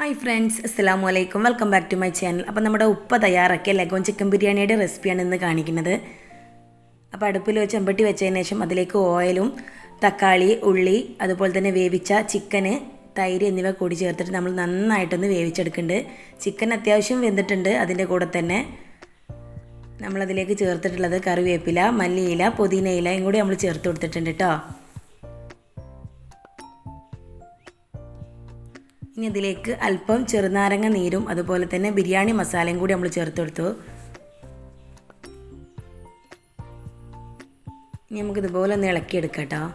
Hi friends അസ്സാം വലൈക്കും welcome back to my channel അപ്പോൾ നമ്മുടെ ഉപ്പ തയ്യാറാക്കിയ ലഗോൺ ചിക്കൻ ബിരിയാണിയുടെ റെസിപ്പിയാണ് ഇന്ന് കാണിക്കുന്നത്. അപ്പോൾ അടുപ്പിൽ വെച്ച് ചെമ്പട്ടി വെച്ചതിന് ശേഷം അതിലേക്ക് ഓയിലും തക്കാളി ഉള്ളി അതുപോലെ തന്നെ വേവിച്ച ചിക്കന് തൈര് എന്നിവ കൂടി ചേർത്തിട്ട് നമ്മൾ നന്നായിട്ടൊന്ന് വേവിച്ചെടുക്കുന്നുണ്ട്. ചിക്കൻ അത്യാവശ്യം വെന്തിട്ടുണ്ട് അതിന്റെ കൂടെ തന്നെ. നമ്മളതിലേക്ക് ചേർത്തിട്ടുള്ളത് കറിവേപ്പില മല്ലിയില പുതിനയിലയും കൂടി നമ്മൾ ചേർത്ത് കൊടുത്തിട്ടുണ്ട് കേട്ടോ. ഇനി ഇതിലേക്ക് അല്പം ചെറുനാരങ്ങ നീരും അതുപോലെ തന്നെ ബിരിയാണി മസാലയും കൂടി നമ്മൾ ചേർത്ത് കൊടുത്തു. ഇനി നമുക്ക് ഇതുപോലെ ഒന്ന് ഇളക്കിയെടുക്കാം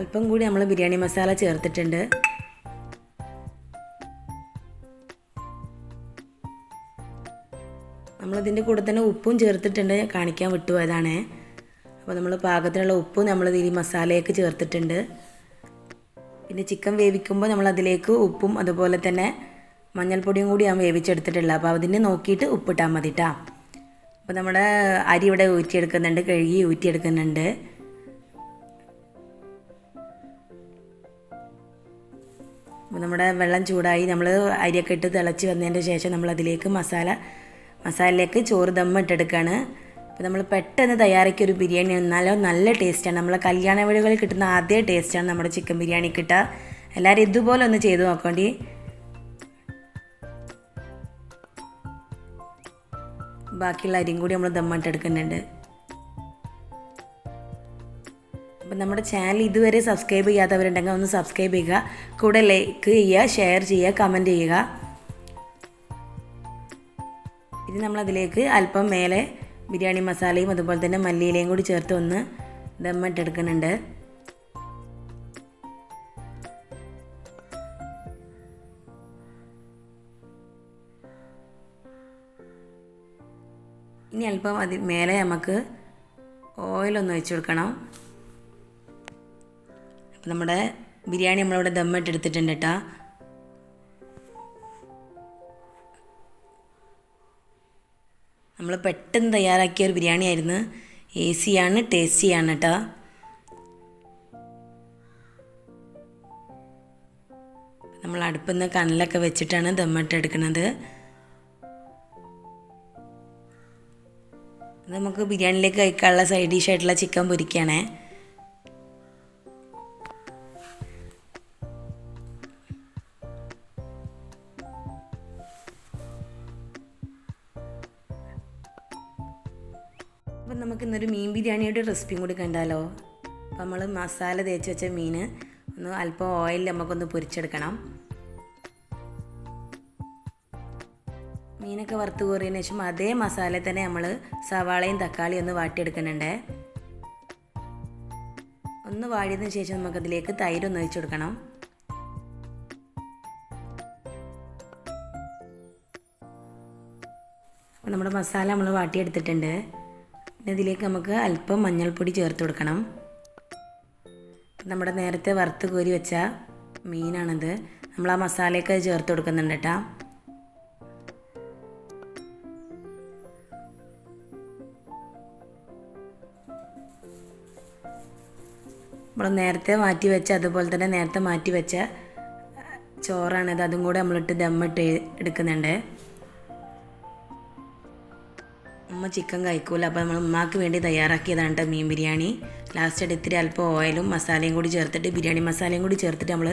അല്പം കൂടി നമ്മൾ ബിരിയാണി മസാല ചേർത്തിട്ടുണ്ട്. നമ്മളിതിന്റെ കൂടെ തന്നെ ഉപ്പും ചേർത്തിട്ടുണ്ട്. കാണിക്കാൻ വിട്ടുപോയതാണേ. അപ്പോൾ നമ്മൾ പാകത്തിനുള്ള ഉപ്പ് നമ്മൾ ഇതിൽ മസാലയൊക്കെ ചേർത്തിട്ടുണ്ട്. പിന്നെ ചിക്കൻ വേവിക്കുമ്പോൾ നമ്മൾ അതിലേക്ക് ഉപ്പും അതുപോലെ തന്നെ മഞ്ഞൾപ്പൊടിയും കൂടി ഞാൻ വേവിച്ചെടുത്തിട്ടുള്ളത്. അപ്പോൾ അതിന് നോക്കിയിട്ട് ഉപ്പിട്ടാൽ മതി കേട്ടോ അപ്പോൾ നമ്മുടെ അരി ഇവിടെ ഊറ്റിയെടുക്കുന്നുണ്ട് കഴുകി ഊറ്റിയെടുക്കുന്നുണ്ട്. അപ്പോൾ നമ്മുടെ വെള്ളം ചൂടായി നമ്മൾ അരിയൊക്കെ ഇട്ട് തിളച്ച് വന്നതിന്റെ ശേഷം നമ്മൾ അതിലേക്ക് മസാല മസാലയിലേക്ക് ചോറ് ദമ്മ ഇട്ടെടുക്കുകയാണ് അപ്പോൾ നമ്മൾ പെട്ടെന്ന് തയ്യാറാക്കിയ ഒരു ബിരിയാണി നല്ല നല്ല ടേസ്റ്റാണ് നമ്മൾ കല്യാണ വീടുകളിൽ കിട്ടുന്ന അതേ ടേസ്റ്റാണ് നമ്മുടെ ചിക്കൻ ബിരിയാണി കിട്ടുക. എല്ലാവരും ഇതുപോലെ ഒന്ന് ചെയ്ത് നോക്കേണ്ടി. ബാക്കിയുള്ള അരിയും കൂടി നമ്മൾ ദമ്മായിട്ട് എടുക്കുന്നുണ്ട്. അപ്പം നമ്മുടെ ചാനൽ ഇതുവരെ സബ്സ്ക്രൈബ് ചെയ്യാത്തവരുണ്ടെങ്കിൽ ഒന്ന് സബ്സ്ക്രൈബ് ചെയ്യുക. കൂടെ ലൈക്ക് ചെയ്യുക ഷെയർ ചെയ്യുക കമന്റ് ചെയ്യുക. ഇത് നമ്മളതിലേക്ക് അല്പം മേലെ ബിരിയാണി മസാലയും അതുപോലെ തന്നെ മല്ലിയിലയും കൂടി ചേർത്ത് ഒന്ന് ദമ്മിട്ടെടുക്കുന്നുണ്ട്. ഇനി അല്പം അതി മേലെ നമുക്ക് ഓയിലൊന്ന് ഒഴിച്ചു കൊടുക്കണം. അപ്പം നമ്മുടെ ബിരിയാണി നമ്മളിവിടെ ദമ്മിട്ടെടുത്തിട്ടുണ്ട് കേട്ടോ നമ്മൾ പെട്ടെന്ന് തയ്യാറാക്കിയ ഒരു ബിരിയാണി ആയിരുന്നു. ഈസിയാണ് ടേസ്റ്റിയാണ് കേട്ടോ നമ്മൾ അടുപ്പിൽ കനലൊക്കെ വെച്ചിട്ടാണ് ദമ്മട്ട് എടുക്കുന്നത് നമുക്ക് ബിരിയാണിയിലേക്ക് കഴിക്കാനുള്ള സൈഡ് ഡിഷ് ആയിട്ടുള്ള ചിക്കൻ പൊരിക്കുകയാണേ അപ്പം നമുക്ക് ഇന്നൊരു മീൻ ബിരിയാണിയുടെ റെസിപ്പിയും കൂടി കണ്ടാലോ? അപ്പം നമ്മൾ മസാല തേച്ച് വെച്ച മീൻ ഒന്ന് അല്പം ഓയിലിൽ നമുക്കൊന്ന് പൊരിച്ചെടുക്കണം. മീനൊക്കെ വറുത്ത് കോറിയതിന് ശേഷം അതേ മസാല തന്നെ നമ്മൾ സവാളയും തക്കാളിയും ഒന്ന് വാട്ടിയെടുക്കുന്നുണ്ട്. ഒന്ന് വാടിയതിന് ശേഷം നമുക്കതിലേക്ക് തൈരൊന്ന് ഒഴിച്ചു കൊടുക്കണം. അപ്പോൾ നമ്മുടെ മസാല നമ്മൾ വാട്ടിയെടുത്തിട്ടുണ്ട്. ഇതിലേക്ക് നമുക്ക് അല്പം മഞ്ഞൾപ്പൊടി ചേർത്ത് കൊടുക്കണം. നമ്മുടെ നേരത്തെ വറുത്ത് കോരി വെച്ച മീനാണിത്. നമ്മൾ ആ മസാലയൊക്കെ ചേർത്ത് കൊടുക്കുന്നുണ്ട് കേട്ടോ. നമ്മൾ നേരത്തെ മാറ്റി വെച്ച അതുപോലെ തന്നെ നേരത്തെ മാറ്റി വെച്ച ചോറാണിത്. അതും കൂടെ നമ്മളിട്ട് ദമ്മിട്ട് എടുക്കുന്നുണ്ട്. ഉമ്മ ചിക്കൻ കഴിക്കൂല. അപ്പോൾ നമ്മൾ ഉമ്മാക്ക് വേണ്ടി തയ്യാറാക്കിയതാണ് കേട്ടോ മീൻ ബിരിയാണി. ലാസ്റ്റ് ഇത്തിരി അല്പം ഓയിലും മസാലയും കൂടി ചേർത്തിട്ട് ബിരിയാണി മസാലയും കൂടി ചേർത്തിട്ട് നമ്മൾ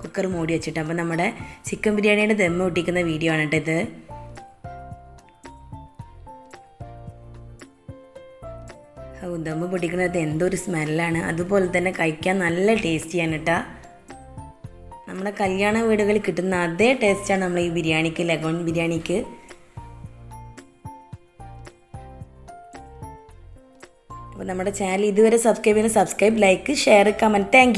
കുക്കർ മൂടി വെച്ചിട്ട്. അപ്പോൾ നമ്മുടെ ചിക്കൻ ബിരിയാണിയുടെ ദമ്മ ഒട്ടിക്കുന്ന വീഡിയോ ആണ് കേട്ടോ ഇത്. ദമ്മ് പൊട്ടിക്കുന്നത് എന്തൊരു സ്മെല്ലാണ് അതുപോലെ തന്നെ കഴിക്കാൻ നല്ല ടേസ്റ്റിയാണ് കേട്ടോ. നമ്മുടെ കല്യാണ വീടുകളിൽ കിട്ടുന്ന അതേ ടേസ്റ്റാണ് നമ്മൾ ഈ ബിരിയാണിക്ക് ലഗോൺ ബിരിയാണിക്ക്. അപ്പോൾ നമ്മുടെ ചാനൽ ഇതുവരെ സബ്സ്ക്രൈബ് ചെയ്യുന്ന subscribe like share comment thank